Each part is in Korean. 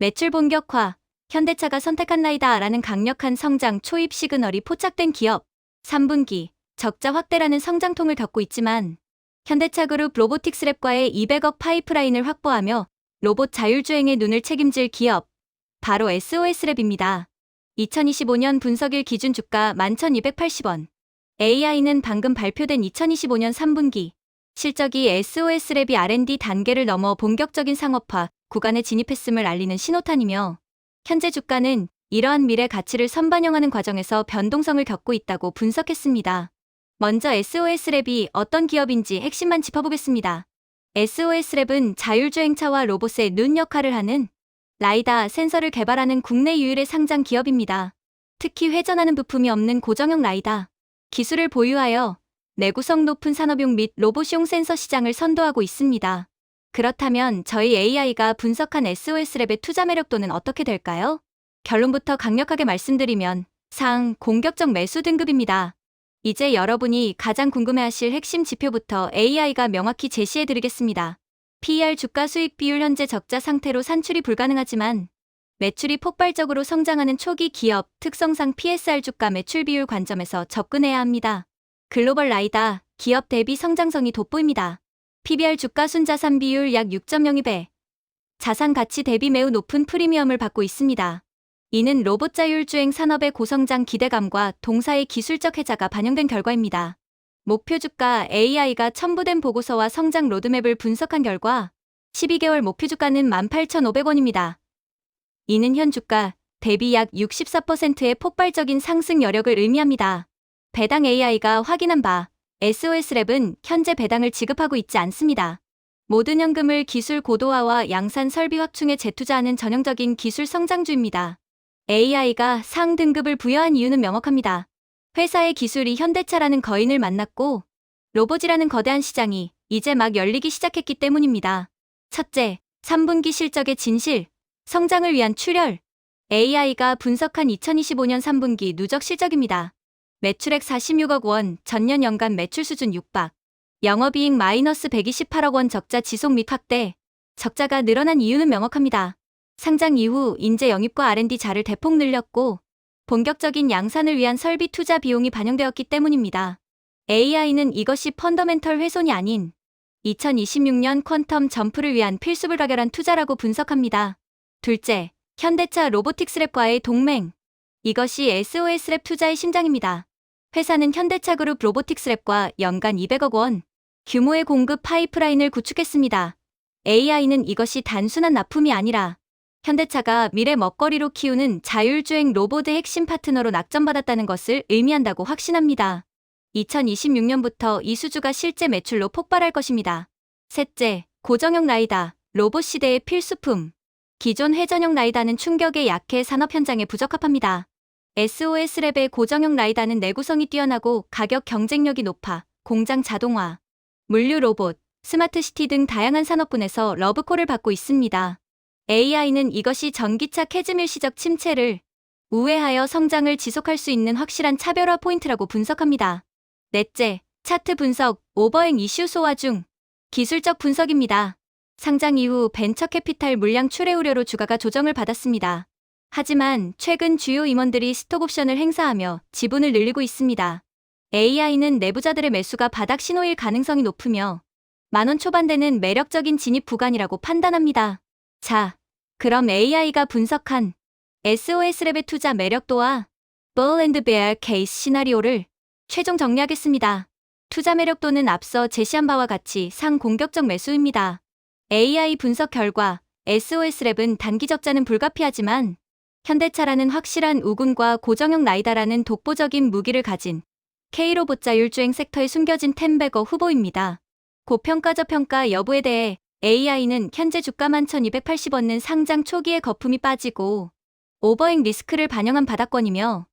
매출 본격화, 현대차가 선택한 라이다라는 강력한 성장 초입 시그널이 포착된 기업, 3분기 적자 확대라는 성장통을 겪고 있지만 현대차 그룹 로보틱스 랩과의 200억 파이프라인을 확보하며 로봇 자율주행에 눈을 책임질 기업, 바로 SOS 랩입니다. 2025년 분석일 기준 주가 11,280원. AI는 방금 발표된 2025년 3분기 실적이 SOS 랩이 R&D 단계를 넘어 본격적인 상업화 구간에 진입했음을 알리는 신호탄이며 현재 주가는 이러한 미래 가치를 선반영하는 과정에서 변동성을 겪고 있다고 분석했습니다. 먼저 SOS 랩이 어떤 기업인지 핵심만 짚어보겠습니다. SOS 랩은 자율주행차와 로봇의 눈 역할을 하는 라이다 센서를 개발하는 국내 유일의 상장 기업입니다. 특히 회전하는 부품이 없는 고정형 라이다 기술을 보유하여 내구성 높은 산업용 및 로봇용 센서 시장을 선도하고 있습니다. 그렇다면 저희 AI가 분석한 SOS 랩의 투자 매력도는 어떻게 될까요? 결론부터 강력하게 말씀드리면 상 공격적 매수 등급입니다. 이제 여러분이 가장 궁금해하실 핵심 지표부터 AI가 명확히 제시해드리겠습니다. PER 주가 수익 비율 현재 적자 상태로 산출이 불가능하지만 매출이 폭발적으로 성장하는 초기 기업 특성상 PSR 주가 매출 비율 관점에서 접근해야 합니다. 글로벌 라이다 기업 대비 성장성이 돋보입니다. PBR 주가 순자산 비율 약 6.02배. 자산 가치 대비 매우 높은 프리미엄을 받고 있습니다. 이는 로봇 자율주행 산업의 고성장 기대감과 동사의 기술적 해자가 반영된 결과입니다. 목표 주가 AI가 첨부된 보고서와 성장 로드맵을 분석한 결과 12개월 목표 주가는 18,500원입니다. 이는 현 주가 대비 약 64%의 폭발적인 상승 여력을 의미합니다. 배당 AI가 확인한 바 SOS 랩은 현재 배당을 지급하고 있지 않습니다. 모든 현금을 기술 고도화와 양산 설비 확충에 재투자하는 전형적인 기술 성장주입니다. AI가 상 등급을 부여한 이유는 명확합니다. 회사의 기술이 현대차라는 거인을 만났고 로봇이라는 거대한 시장이 이제 막 열리기 시작했기 때문입니다. 첫째, 3분기 실적의 진실, 성장을 위한 출혈. AI가 분석한 2025년 3분기 누적 실적입니다. 매출액 46억 원, 전년 연간 매출 수준 6박. 영업이익 마이너스 128억 원 적자 지속 및 확대. 적자가 늘어난 이유는 명확합니다. 상장 이후 인재 영입과 R&D 자를 대폭 늘렸고 본격적인 양산을 위한 설비 투자 비용이 반영되었기 때문입니다. AI는 이것이 펀더멘털 훼손이 아닌 2026년 퀀텀 점프를 위한 필수 불가결한 투자라고 분석합니다. 둘째, 현대차 로보틱스 랩과의 동맹. 이것이 SOS 랩 투자의 심장입니다. 회사는 현대차 그룹 로보틱스 랩과 연간 200억 원 규모의 공급 파이프라인을 구축했습니다. AI는 이것이 단순한 납품이 아니라 현대차가 미래 먹거리로 키우는 자율주행 로봇의 핵심 파트너로 낙점받았다는 것을 의미한다고 확신합니다. 2026년부터 이 수주가 실제 매출로 폭발할 것입니다. 셋째, 고정형 라이다, 로봇 시대의 필수품. 기존 회전형 라이다는 충격에 약해 산업 현장에 부적합합니다. SOS 랩의 고정형 라이다는 내구성이 뛰어나고 가격 경쟁력이 높아 공장 자동화, 물류 로봇, 스마트 시티 등 다양한 산업군에서 러브콜을 받고 있습니다. AI는 이것이 전기차 캐즈밀 시적 침체를 우회하여 성장을 지속할 수 있는 확실한 차별화 포인트라고 분석합니다. 넷째, 차트 분석, 오버행 이슈 소화 중 기술적 분석입니다. 상장 이후 벤처 캐피탈 물량 출회 우려로 주가가 조정을 받았습니다. 하지만 최근 주요 임원들이 스톡옵션을 행사하며 지분을 늘리고 있습니다. AI는 내부자들의 매수가 바닥 신호일 가능성이 높으며 만원 초반대는 매력적인 진입 구간이라고 판단합니다. 자, 그럼 AI가 분석한 SOS 랩의 투자 매력도와 Bull and Bear 케이스 시나리오를 최종 정리하겠습니다. 투자 매력도는 앞서 제시한 바와 같이 상공격적 매수입니다. AI 분석 결과 SOS 랩은 단기 적자는 불가피하지만 현대차라는 확실한 우군과 고정형 라이다라는 독보적인 무기를 가진 K로봇 자 율주행 섹터에 숨겨진 템베거 후보입니다. 고평가 저평가 여부에 대해 AI는 현재 주가 11,280원은 상장 초기에 거품이 빠지고 오버행 리스크를 반영한 바닥권이며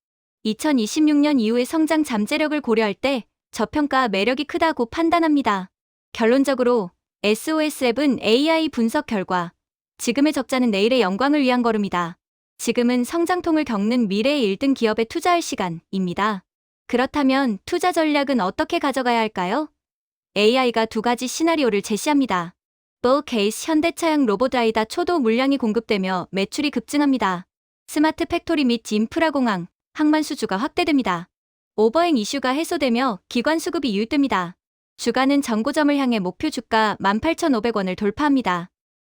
2026년 이후의 성장 잠재력을 고려할 때 저평가 매력이 크다고 판단합니다. 결론적으로 SOS 앱은 AI 분석 결과 지금의 적자는 내일의 영광을 위한 걸음이다. 지금은 성장통을 겪는 미래의 1등 기업에 투자할 시간입니다. 그렇다면 투자 전략은 어떻게 가져가야 할까요? AI가 두 가지 시나리오를 제시합니다. 볼 케이스 현대차양 로보다이다 초도 물량이 공급되며 매출이 급증합니다. 스마트 팩토리 및 인프라 공항, 항만 수주가 확대됩니다. 오버행 이슈가 해소되며 기관 수급이 유입됩니다. 주가는 전고점을 향해 목표 주가 18,500원을 돌파합니다.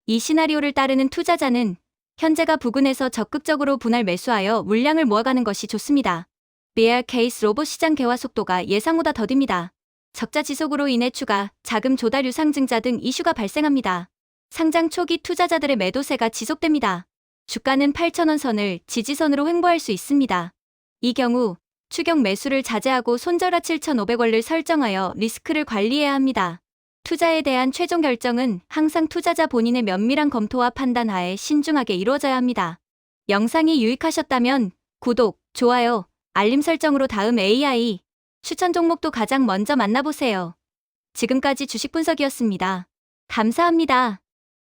이 시나리오를 따르는 투자자는 현재가 부근에서 적극적으로 분할 매수하여 물량을 모아가는 것이 좋습니다. BR 케이스 로봇 시장 개화 속도가 예상보다 더딥니다. 적자 지속으로 인해 추가, 자금 조달 유상 증자 등 이슈가 발생합니다. 상장 초기 투자자들의 매도세가 지속됩니다. 주가는 8,000원 선을 지지선으로 횡보할 수 있습니다. 이 경우 추경 매수를 자제하고 손절하 7,500원을 설정하여 리스크를 관리해야 합니다. 투자에 대한 최종 결정은 항상 투자자 본인의 면밀한 검토와 판단 하에 신중하게 이루어져야 합니다. 영상이 유익하셨다면 구독, 좋아요, 알림 설정으로 다음 AI 추천 종목도 가장 먼저 만나보세요. 지금까지 주식 분석이었습니다. 감사합니다.